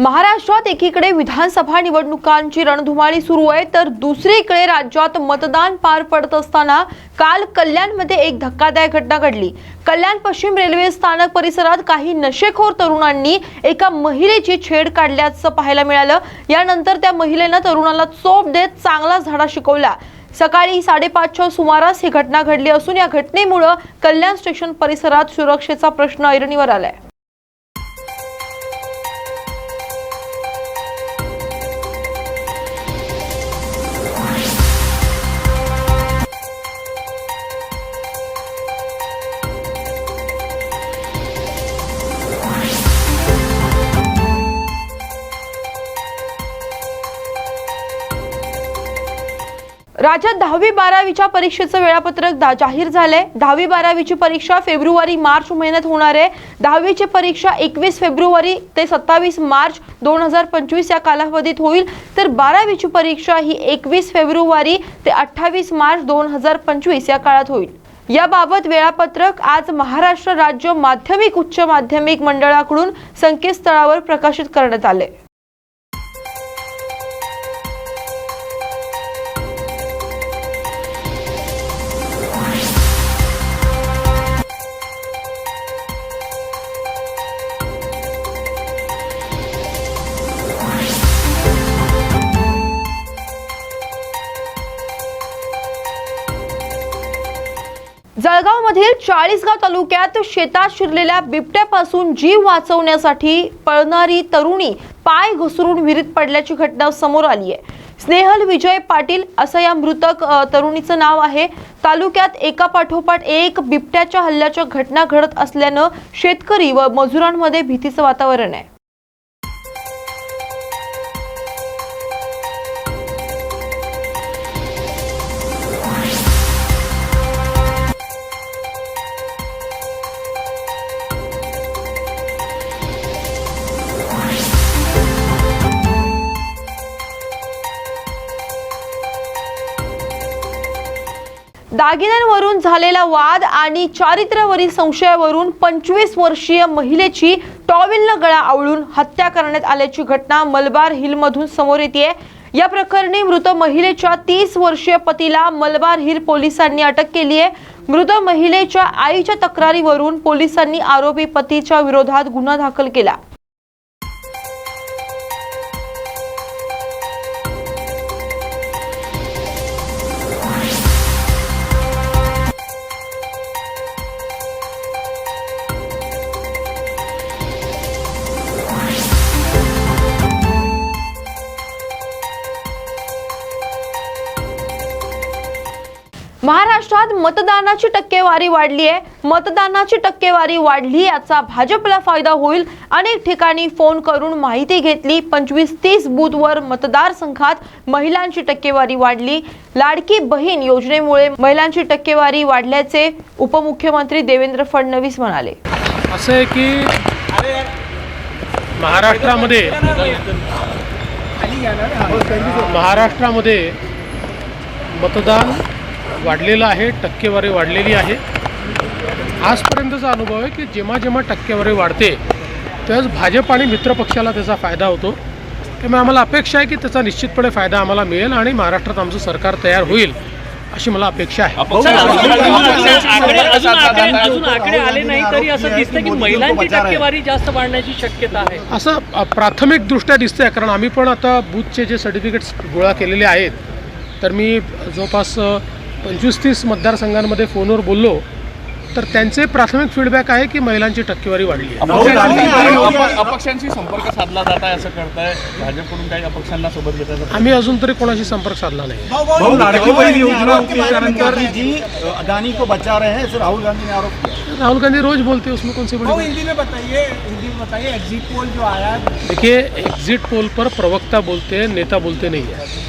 महाराष्ट्रात एकीकडे विधानसभा निवडणुकांची रणधुमाळी सुरू आहे तर दुसरीकडे राज्यात मतदान पार पडत असताना काल कल्याणमध्ये एक धक्कादायक घटना घडली. कल्याण पश्चिम रेल्वे स्थानक परिसरात काही नशेखोर तरुणांनी एका महिलेची छेड काढल्याचं पाहायला मिळालं. यानंतर त्या महिलेनं तरुणाला चोप देत चांगला झाडा शिकवला. सकाळी साडेपाचच्या सुमारास ही घटना घडली असून या घटनेमुळं कल्याण स्टेशन परिसरात सुरक्षेचा प्रश्न ऐरणीवर आलाय. राज्यात दहावी बारावीच्या परीक्षेचं वेळापत्रक दा- जाहीर झालंय. दहावी बारावीची परीक्षा फेब्रुवारी मार्च महिन्यात होणार आहे. दहावीची परीक्षा एकवीस फेब्रुवारी ते सत्तावीस मार्च दोन हजार पंचवीस या कालावधीत होईल. तर बारावीची परीक्षा ही एकवीस फेब्रुवारी ते अठ्ठावीस मार्च दोन हजार पंचवीस या काळात होईल. याबाबत वेळापत्रक आज महाराष्ट्र राज्य माध्यमिक उच्च माध्यमिक मंडळाकडून संकेतस्थळावर प्रकाशित करण्यात आले जळगावमधील चाळीसगाव तालुक्यात शेतात शिरलेल्या बिबट्यापासून जीव वाचवण्यासाठी पळणारी तरुणी पाय घसरून विहिरीत पडल्याची घटना समोर आली आहे. स्नेहल विजय पाटील असं या मृतक तरुणीचं नाव आहे. तालुक्यात एका पाठोपाठ एक बिबट्याच्या हल्ल्याच्या घटना घडत असल्यानं शेतकरी व मजुरांमध्ये भीतीचं वातावरण आहे. दागिन्यांवरून झालेला वाद आणि चारित्र्यावरील संशयावरून पंचवीस वर्षीय महिलेची टॉवेलनं गळा आवळून हत्या करण्यात आल्याची घटना मलबार हिलमधून समोर येते या प्रकरणी मृत महिलेच्या तीस वर्षीय पतीला मलबार हिल पोलिसांनी अटक केली आहे मृत महिलेच्या आईच्या तक्रारीवरून पोलिसांनी आरोपी पतीच्या विरोधात गुन्हा दाखल केला. महाराष्ट्रात मतदानाची टक्केवारी वाढली आहे. मतदानाची टक्केवारी वाढली याचा भाजपला फायदा होईल. अनेक ठिकाणी फोन करून माहिती घेतली. पंचवीस तीस बूथवर मतदारसंघात महिलांची टक्केवारी वाढली. लाडकी बहीण योजनेमुळे महिलांची टक्केवारी वाढल्याचे उपमुख्यमंत्री देवेंद्र फडणवीस म्हणाले. असं आहे की महाराष्ट्रामध्ये महाराष्ट्रामध्ये मतदान वाढलेलं आहे टक्केवारी वाढलेली आहे. आजपर्यंतचा अनुभव आहे की जेव्हा जेव्हा टक्केवारी वाढते त्यावेळेस भाजप आणि मित्रपक्षाला त्याचा फायदा होतो. त्यामुळे आम्हाला अपेक्षा आहे की त्याचा निश्चितपणे फायदा आम्हाला मिळेल आणि महाराष्ट्रात आमचं सरकार तयार होईल अशी मला अपेक्षा आहे. असं दिसतं की महिलांची टक्केवारी जास्त वाढण्याची शक्यता आहे. असं अ, प्राथमिकदृष्ट्या दिसतंय कारण आम्ही पण आता बूथचे जे सर्टिफिकेट्स गोळा केलेले आहेत तर मी जवळपास पंचवीस तीस मतदारसंघांमध्ये फोनवर बोललो तर त्यांचे प्राथमिक फीडबॅक आहे की महिलांची टक्केवारी वाढली अपक्षांशी संपर्क साधला जात आहे असं करताय भाजपकडून काही अपक्षांना सोबत घेताय आम्ही अजून तरी कोणाशी संपर्क साधला नाही. अदानी को बचा रहे हैं राहुल गांधी ने आरोप राहुल गांधी रोज बोलते हैं, उसमें कौन सी बड़ी? हिंदी में बताइए हिंदी में बताइए एग्जिट पोल जो आया देखिए एग्जिट पोल पर प्रवक्ता बोलते हैं नेता बोलते नहीं है।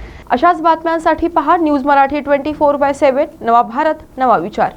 अशाच बातम्यांसाठी पहा news Marathi twenty four by seven नवा भारत नवा विचार.